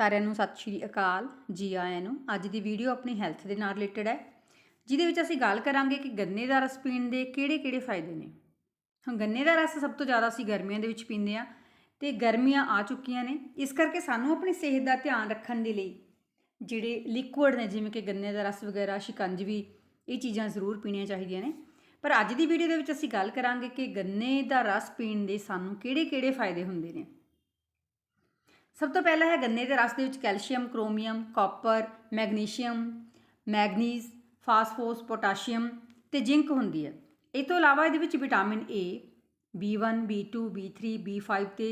ਸਾਰਿਆਂ ਨੂੰ ਸਤਿ ਸ਼੍ਰੀ ਅਕਾਲ ਜੀ ਆਇਆਂ ਨੂੰ। ਅੱਜ ਦੀ ਵੀਡੀਓ ਆਪਣੀ ਹੈਲਥ ਦੇ ਨਾਲ ਰਿਲੇਟਡ ਹੈ, ਜਿਹਦੇ ਵਿੱਚ ਅਸੀਂ ਗੱਲ ਕਰਾਂਗੇ ਕਿ ਗੰਨੇ ਦਾ ਰਸ ਪੀਣ ਦੇ ਕਿਹੜੇ-ਕਿਹੜੇ ਫਾਇਦੇ ਨੇ। ਹੁਣ ਗੰਨੇ ਦਾ ਰਸ ਸਭ ਤੋਂ ਜ਼ਿਆਦਾ ਅਸੀਂ ਗਰਮੀਆਂ ਦੇ ਵਿੱਚ ਪੀਂਦੇ ਆ ਤੇ ਗਰਮੀਆਂ ਆ ਚੁੱਕੀਆਂ ਨੇ। ਇਸ ਕਰਕੇ ਸਾਨੂੰ ਆਪਣੀ ਸਿਹਤ ਦਾ ਧਿਆਨ ਰੱਖਣ ਦੇ ਲਈ ਜਿਹੜੇ ਲਿਕੁਇਡ ਨੇ, ਜਿਵੇਂ ਕਿ ਗੰਨੇ ਦਾ ਰਸ ਵਗੈਰਾ ਸ਼ਿਕੰਜਵੀ ਇਹ ਚੀਜ਼ਾਂ ਜ਼ਰੂਰ ਪੀਣੀਆਂ ਚਾਹੀਦੀਆਂ ਨੇ। ਪਰ ਅੱਜ ਦੀ ਵੀਡੀਓ ਦੇ ਵਿੱਚ ਅਸੀਂ ਗੱਲ ਕਰਾਂਗੇ ਕਿ ਗੰਨੇ ਦਾ ਰਸ ਪੀਣ ਦੇ ਸਾਨੂੰ ਕਿਹੜੇ-ਕਿਹੜੇ ਫਾਇਦੇ ਹੁੰਦੇ ਨੇ। ਸਭ ਤੋਂ ਪਹਿਲਾ ਹੈ ਗੰਨੇ ਦੇ ਰਸ ਦੇ ਵਿੱਚ calcium, chromium, copper, magnesium, manganese, phosphorus, potassium ਤੇ ਜ਼ਿੰਕ ਹੁੰਦੀ ਹੈ। ਇਹ ਤੋਂ ਇਲਾਵਾ ਇਹਦੇ ਵਿੱਚ vitamin A B1 B2 B3 B5 ਤੇ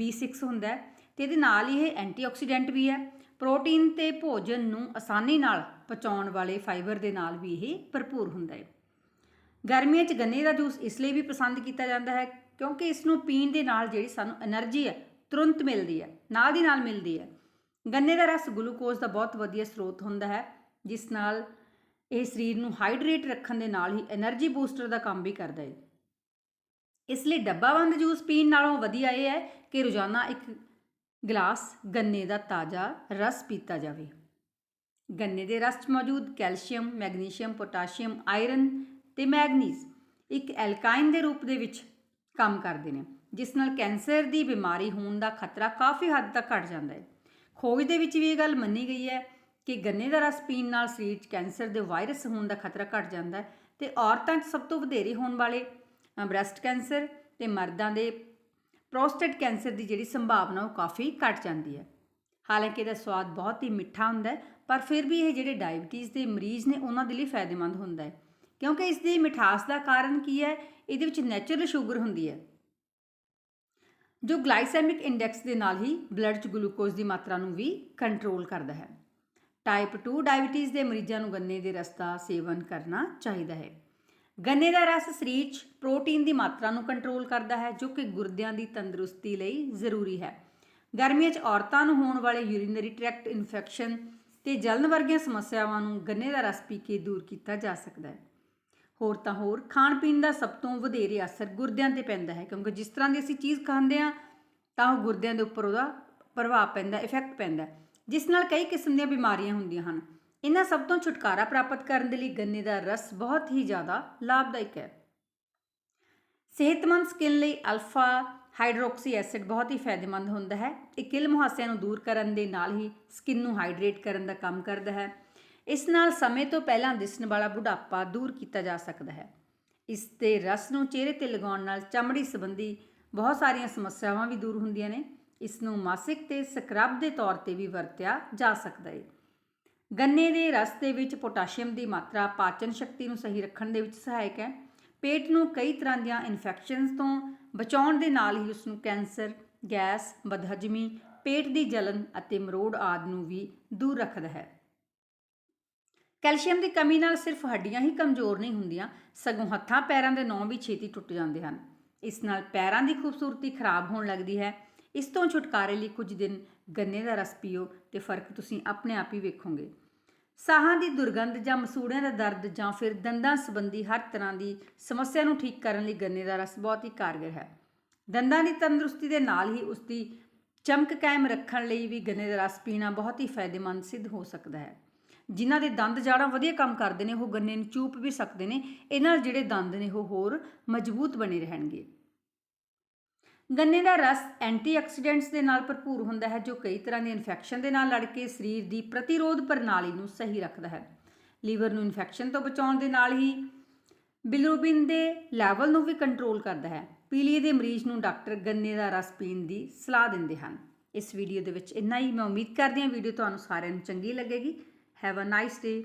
B6 ਹੁੰਦਾ ਹੈ ਤੇ ਇਹਦੇ ਨਾਲ ਹੀ ਇਹ ਐਂਟੀਆਕਸੀਡੈਂਟ ਵੀ ਹੈ। ਪ੍ਰੋਟੀਨ ਤੇ ਭੋਜਨ ਨੂੰ ਆਸਾਨੀ ਨਾਲ ਪਚਾਉਣ ਵਾਲੇ ਫਾਈਬਰ ਦੇ ਨਾਲ ਵੀ ਇਹ ਭਰਪੂਰ ਹੁੰਦਾ ਹੈ। ਗਰਮੀਆਂ 'ਚ ਗੰਨੇ ਦਾ ਜੂਸ ਇਸ ਲਈ ਵੀ ਪਸੰਦ ਕੀਤਾ ਜਾਂਦਾ ਹੈ ਕਿਉਂਕਿ ਇਸ ਨੂੰ ਪੀਣ ਦੇ ਨਾਲ ਜਿਹੜੀ ਸਾਨੂੰ એનર્ਜੀ ਹੈ ਤੁਰੰਤ ਮਿਲਦੀ ਹੈ, ਨਾਲ ਦੀ ਨਾਲ ਮਿਲਦੀ ਹੈ। ਗੰਨੇ ਦਾ ਰਸ ਗਲੂਕੋਜ਼ ਦਾ ਬਹੁਤ ਵਧੀਆ ਸਰੋਤ ਹੁੰਦਾ ਹੈ, ਜਿਸ ਨਾਲ ਇਹ ਸਰੀਰ ਨੂੰ ਹਾਈਡਰੇਟ ਰੱਖਣ ਦੇ ਨਾਲ ਹੀ એનર્ਜੀ ਬੂਸਟਰ ਦਾ ਕੰਮ ਵੀ ਕਰਦਾ ਹੈ। ਇਸ ਲਈ ਡੱਬਾਬੰਦ ਜੂਸ ਪੀਣ ਨਾਲੋਂ ਵਧੀਆ ਇਹ ਹੈ ਕਿ ਰੋਜ਼ਾਨਾ ਇੱਕ ਗਲਾਸ ਗੰਨੇ ਦਾ ਤਾਜ਼ਾ ਰਸ ਪੀਤਾ ਜਾਵੇ। ਗੰਨੇ ਦੇ ਰਸ 'ਚ ਮੌਜੂਦ ਕੈਲਸ਼ੀਅਮ, ਮੈਗਨੀਸ਼ੀਅਮ, ਪੋਟਾਸ਼ੀਅਮ, ਆਇਰਨ ਤੇ ਮੈਗਨੀਜ਼ ਇੱਕ ਐਲਕਾਈਨ ਦੇ ਰੂਪ ਦੇ ਵਿੱਚ ਕੰਮ ਕਰਦੇ ਨੇ। ਜਿਸ ਨਾਲ ਕੈਂਸਰ ਦੀ ਬਿਮਾਰੀ ਹੋਣ ਦਾ ਖਤਰਾ ਕਾਫੀ ਹੱਦ ਤੱਕ ਘਟ ਜਾਂਦਾ ਹੈ। ਖੋਜ ਦੇ ਵਿੱਚ ਵੀ ਇਹ ਗੱਲ ਮੰਨੀ ਗਈ ਹੈ ਕਿ ਗੰਨੇ ਦਾ ਰਸ ਪੀਣ ਨਾਲ ਸਰੀਰ 'ਚ ਕੈਂਸਰ ਦੇ ਵਾਇਰਸ ਹੋਣ ਦਾ ਖਤਰਾ ਘਟ ਜਾਂਦਾ ਹੈ ਤੇ ਔਰਤਾਂ 'ਚ ਸਭ ਤੋਂ ਵਧੇਰੇ ਹੋਣ ਵਾਲੇ ਬ੍ਰੈਸਟ ਕੈਂਸਰ ਤੇ ਮਰਦਾਂ ਦੇ ਪ੍ਰੋਸਟੇਟ ਕੈਂਸਰ ਦੀ ਜਿਹੜੀ ਸੰਭਾਵਨਾ ਉਹ ਕਾਫੀ ਘਟ ਜਾਂਦੀ ਹੈ। ਹਾਲਾਂਕਿ ਇਹਦਾ ਸਵਾਦ ਬਹੁਤ ਹੀ ਮਿੱਠਾ ਹੁੰਦਾ ਹੈ, ਪਰ ਫਿਰ ਵੀ ਇਹ ਜਿਹੜੇ ਡਾਇਬੀਟੀਜ਼ ਦੇ ਮਰੀਜ਼ ਨੇ ਉਹਨਾਂ ਦੇ ਲਈ ਫਾਇਦੇਮੰਦ ਹੁੰਦਾ ਹੈ। ਕਿਉਂਕਿ ਇਸ ਦੀ ਮਿਠਾਸ ਦਾ ਕਾਰਨ ਕੀ ਹੈ? ਇਹਦੇ ਵਿੱਚ ਨੈਚੁਰਲ ਸ਼ੂਗਰ ਹੁੰਦੀ ਹੈ। ਜੋ ਗਲਾਈਸੈਮਿਕ ਇੰਡੈਕਸ ਦੇ ਨਾਲ ਹੀ ਬਲੱਡ 'ਚ ਗਲੂਕੋਜ਼ ਦੀ ਮਾਤਰਾ ਨੂੰ ਵੀ ਕੰਟਰੋਲ ਕਰਦਾ ਹੈ। ਟਾਈਪ 2 ਡਾਇਬੀਟੀਜ਼ ਦੇ ਮਰੀਜ਼ਾਂ ਨੂੰ ਗੰਨੇ ਦੇ ਰਸ ਦਾ ਸੇਵਨ ਕਰਨਾ ਚਾਹੀਦਾ ਹੈ। ਗੰਨੇ ਦਾ ਰਸ ਸਰੀਰ 'ਚ ਪ੍ਰੋਟੀਨ ਦੀ ਮਾਤਰਾ ਨੂੰ ਕੰਟਰੋਲ ਕਰਦਾ ਹੈ, ਜੋ ਕਿ ਗੁਰਦਿਆਂ ਦੀ ਤੰਦਰੁਸਤੀ ਲਈ ਜ਼ਰੂਰੀ ਹੈ। ਗਰਮੀਆਂ 'ਚ ਔਰਤਾਂ ਨੂੰ ਹੋਣ ਵਾਲੇ ਯੂਰੀਨਰੀ ਟ੍ਰੈਕਟ ਇਨਫੈਕਸ਼ਨ ਤੇ ਜਲਨ ਵਰਗੀਆਂ ਸਮੱਸਿਆਵਾਂ ਨੂੰ ਗੰਨੇ ਦਾ ਰਸ ਪੀ ਕੇ ਦੂਰ ਕੀਤਾ ਜਾ ਸਕਦਾ ਹੈ। ਹੋਰ ਤਾਂ ਹੋਰ, ਖਾਣ ਪੀਣ ਦਾ ਸਭ ਤੋਂ ਵਧੇਰੇ ਅਸਰ ਗੁਰਦਿਆਂ ਤੇ ਪੈਂਦਾ ਹੈ, ਕਿਉਂਕਿ ਜਿਸ ਤਰ੍ਹਾਂ ਦੀ ਅਸੀਂ ਚੀਜ਼ ਖਾਂਦੇ ਆ ਤਾਂ ਉਹ ਗੁਰਦਿਆਂ ਦੇ ਉੱਪਰ ਉਹਦਾ ਪ੍ਰਭਾਵ ਪੈਂਦਾ ਇਫੈਕਟ ਪੈਂਦਾ ਜਿਸ ਨਾਲ ਕਈ ਕਿਸਮ ਦੀਆਂ ਬਿਮਾਰੀਆਂ ਹੁੰਦੀਆਂ ਹਨ। ਇਹਨਾਂ ਸਭ ਤੋਂ ਛੁਟਕਾਰਾ ਪ੍ਰਾਪਤ ਕਰਨ ਦੇ ਲਈ ਗੰਨੇ ਦਾ ਰਸ ਬਹੁਤ ਹੀ ਜ਼ਿਆਦਾ ਲਾਭਦਾਇਕ ਹੈ। ਸਿਹਤਮੰਦ ਸਕਿਨ ਲਈ ਅਲਫਾ ਹਾਈਡਰੋਕਸੀ ਐਸਿਡ ਬਹੁਤ ਹੀ ਫਾਇਦੇਮੰਦ ਹੁੰਦਾ ਹੈ। ਇਹ ਕਿਲ ਮੁਹਾਸਿਆਂ ਨੂੰ ਦੂਰ ਕਰਨ ਦੇ ਨਾਲ ਹੀ ਸਕਿਨ ਨੂੰ ਹਾਈਡਰੇਟ ਕਰਨ ਦਾ ਕੰਮ ਕਰਦਾ ਹੈ। ਇਸ ਨਾਲ ਸਮੇਂ ਤੋਂ ਪਹਿਲਾਂ ਦਿਸਣ ਵਾਲਾ ਬੁਢਾਪਾ ਦੂਰ ਕੀਤਾ ਜਾ ਸਕਦਾ ਹੈ। ਇਸ ਦੇ ਰਸ ਨੂੰ ਚਿਹਰੇ ਤੇ ਲਗਾਉਣ ਨਾਲ ਚਮੜੀ ਸੰਬੰਧੀ ਬਹੁਤ ਸਾਰੀਆਂ ਸਮੱਸਿਆਵਾਂ ਵੀ ਦੂਰ ਹੁੰਦੀਆਂ ਨੇ। ਇਸ ਨੂੰ ਮਾਸਿਕ ਤੇ ਸਕਰਬ ਦੇ ਤੌਰ ਤੇ ਵੀ ਵਰਤਿਆ ਜਾ ਸਕਦਾ ਹੈ ਗੰਨੇ ਦੇ ਰਸ ਦੇ ਵਿੱਚ ਪੋਟਾਸ਼ੀਅਮ ਦੀ ਮਾਤਰਾ ਪਾਚਨ ਸ਼ਕਤੀ ਨੂੰ ਸਹੀ ਰੱਖਣ ਦੇ ਵਿੱਚ ਸਹਾਇਕ ਹੈ। ਪੇਟ ਨੂੰ ਕਈ ਤਰ੍ਹਾਂ ਦੀਆਂ ਇਨਫੈਕਸ਼ਨਸ ਤੋਂ ਬਚਾਉਣ ਦੇ ਨਾਲ ਹੀ ਉਸ ਨੂੰ ਕੈਂਸਰ, ਗੈਸ, ਬਦਹਜਮੀ, ਪੇਟ ਦੀ ਜਲਨ ਅਤੇ ਮਰੋੜ ਆਦਿ ਨੂੰ ਵੀ ਦੂਰ ਰੱਖਦਾ ਹੈ। ਕੈਲਸ਼ੀਅਮ ਦੀ ਕਮੀ ਨਾਲ ਸਿਰਫ ਹੱਡੀਆਂ ਹੀ ਕਮਜ਼ੋਰ ਨਹੀਂ ਹੁੰਦੀਆਂ, ਸਗੋਂ ਹੱਥਾਂ ਪੈਰਾਂ ਦੇ ਨੌਂ ਵੀ ਛੇਤੀ ਟੁੱਟ ਜਾਂਦੇ ਹਨ। ਇਸ ਨਾਲ ਪੈਰਾਂ ਦੀ ਖੂਬਸੂਰਤੀ ਖਰਾਬ ਹੋਣ ਲੱਗਦੀ ਹੈ। ਇਸ ਤੋਂ ਛੁਟਕਾਰੇ ਲਈ ਕੁਝ ਦਿਨ ਗੰਨੇ ਦਾ ਰਸ ਪੀਓ ਤੇ ਫ਼ਰਕ ਤੁਸੀਂ ਆਪਣੇ ਆਪ ਹੀ ਵੇਖੋਗੇ। ਸਾਹਾਂ ਦੀ ਦੁਰਗੰਧ ਜਾਂ ਮਸੂੜਿਆਂ ਦਾ ਦਰਦ ਜਾਂ ਫਿਰ ਦੰਦਾਂ ਸੰਬੰਧੀ ਹਰ ਤਰ੍ਹਾਂ ਦੀ ਸਮੱਸਿਆ ਨੂੰ ਠੀਕ ਕਰਨ ਲਈ ਗੰਨੇ ਦਾ ਰਸ ਬਹੁਤ ਹੀ ਕਾਰਗਰ ਹੈ। ਦੰਦਾਂ ਦੀ ਤੰਦਰੁਸਤੀ ਦੇ ਨਾਲ ਹੀ ਉਸ ਦੀ ਚਮਕ ਕਾਇਮ ਰੱਖਣ ਲਈ ਵੀ ਗੰਨੇ ਦਾ ਰਸ ਪੀਣਾ ਬਹੁਤ ਹੀ ਫਾਇਦੇਮੰਦ ਸਿੱਧ ਹੋ ਸਕਦਾ ਹੈ। ਜਿਨ੍ਹਾਂ ਦੇ ਦੰਦ ਜਾੜਾ ਵਧੀਆ ਕੰਮ ਕਰਦੇ ਨੇ, ਉਹ ਗੰਨੇ ਨੂੰ ਚੂਪ ਵੀ ਸਕਦੇ ਨੇ ਇਹਨਾਂ ਜਿਹੜੇ ਦੰਦ ਨੇ ਉਹ ਹੋਰ ਮਜ਼ਬੂਤ ਬਣੇ ਰਹਿਣਗੇ। ਗੰਨੇ ਦਾ ਰਸ ਐਂਟੀਆਕਸੀਡੈਂਟਸ ਦੇ ਨਾਲ ਭਰਪੂਰ ਹੁੰਦਾ ਹੈ, ਜੋ ਕਈ ਤਰ੍ਹਾਂ ਦੀ ਇਨਫੈਕਸ਼ਨ ਦੇ ਨਾਲ ਲੜ ਕੇ ਸਰੀਰ ਦੀ ਪ੍ਰਤੀਰੋਧ ਪ੍ਰਣਾਲੀ ਨੂੰ ਸਹੀ ਰੱਖਦਾ ਹੈ। ਲੀਵਰ ਨੂੰ ਇਨਫੈਕਸ਼ਨ ਤੋਂ ਬਚਾਉਣ ਦੇ ਨਾਲ ਹੀ ਬਿਲੀਰੂਬਿਨ ਦੇ ਲੈਵਲ ਨੂੰ ਵੀ ਕੰਟਰੋਲ ਕਰਦਾ ਹੈ। ਪੀਲੀਏ ਦੇ ਮਰੀਜ਼ ਨੂੰ ਡਾਕਟਰ ਗੰਨੇ ਦਾ ਰਸ ਪੀਣ ਦੀ ਸਲਾਹ ਦਿੰਦੇ ਹਨ। ਇਸ ਵੀਡੀਓ ਦੇ ਵਿੱਚ ਇੰਨਾ ਹੀ। ਮੈਂ ਉਮੀਦ ਕਰਦੀ ਹਾਂ ਵੀਡੀਓ ਤੁਹਾਨੂੰ ਸਾਰਿਆਂ ਨੂੰ ਚੰਗੀ ਲੱਗੇਗੀ। Have a nice day.